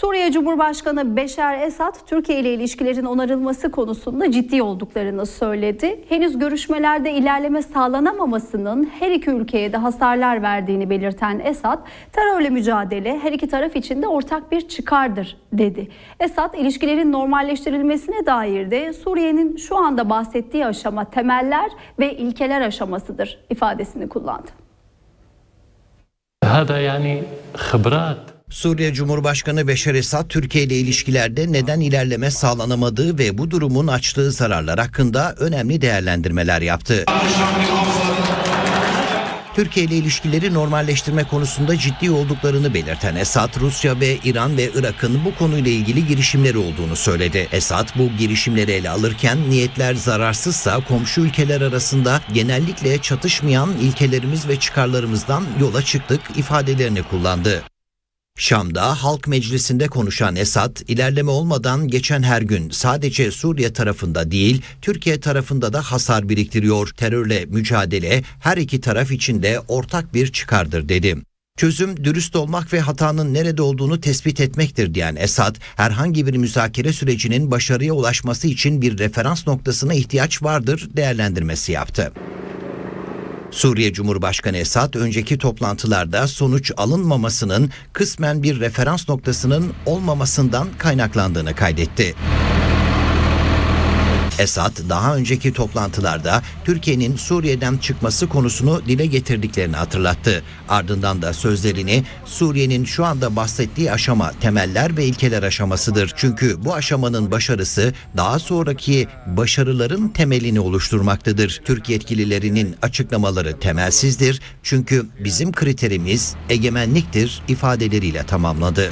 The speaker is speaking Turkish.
Suriye Cumhurbaşkanı Beşar Esad, Türkiye ile ilişkilerin onarılması konusunda ciddi olduklarını söyledi. Henüz görüşmelerde ilerleme sağlanamamasının her iki ülkeye de hasarlar verdiğini belirten Esad, terörle mücadele her iki taraf için de ortak bir çıkardır dedi. Esad, ilişkilerin normalleştirilmesine dair de Suriye'nin şu anda bahsettiği aşama temeller ve ilkeler aşamasıdır ifadesini kullandı. هذا يعني خبرات Suriye Cumhurbaşkanı Beşar Esad Türkiye ile ilişkilerde neden ilerleme sağlanamadığı ve bu durumun açtığı zararlar hakkında önemli değerlendirmeler yaptı. Türkiye ile ilişkileri normalleştirme konusunda ciddi olduklarını belirten Esad, Rusya ve İran ve Irak'ın bu konuyla ilgili girişimleri olduğunu söyledi. Esad bu girişimleri ele alırken niyetler zararsızsa komşu ülkeler arasında genellikle çatışmayan ilkelerimiz ve çıkarlarımızdan yola çıktık ifadelerini kullandı. Şam'da Halk Meclisi'nde konuşan Esad, ilerleme olmadan geçen her gün sadece Suriye tarafında değil, Türkiye tarafında da hasar biriktiriyor. Terörle mücadele her iki taraf için de ortak bir çıkardır dedi. Çözüm dürüst olmak ve hatanın nerede olduğunu tespit etmektir diyen Esad, herhangi bir müzakere sürecinin başarıya ulaşması için bir referans noktasına ihtiyaç vardır değerlendirmesi yaptı. Suriye Cumhurbaşkanı Esad önceki toplantılarda sonuç alınmamasının kısmen bir referans noktasının olmamasından kaynaklandığını kaydetti. Esad daha önceki toplantılarda Türkiye'nin Suriye'den çıkması konusunu dile getirdiklerini hatırlattı. Ardından da sözlerini Suriye'nin şu anda bahsettiği aşama temeller ve ilkeler aşamasıdır. Çünkü bu aşamanın başarısı daha sonraki başarıların temelini oluşturmaktadır. Türk yetkililerinin açıklamaları temelsizdir. Çünkü bizim kriterimiz egemenliktir ifadeleriyle tamamladı.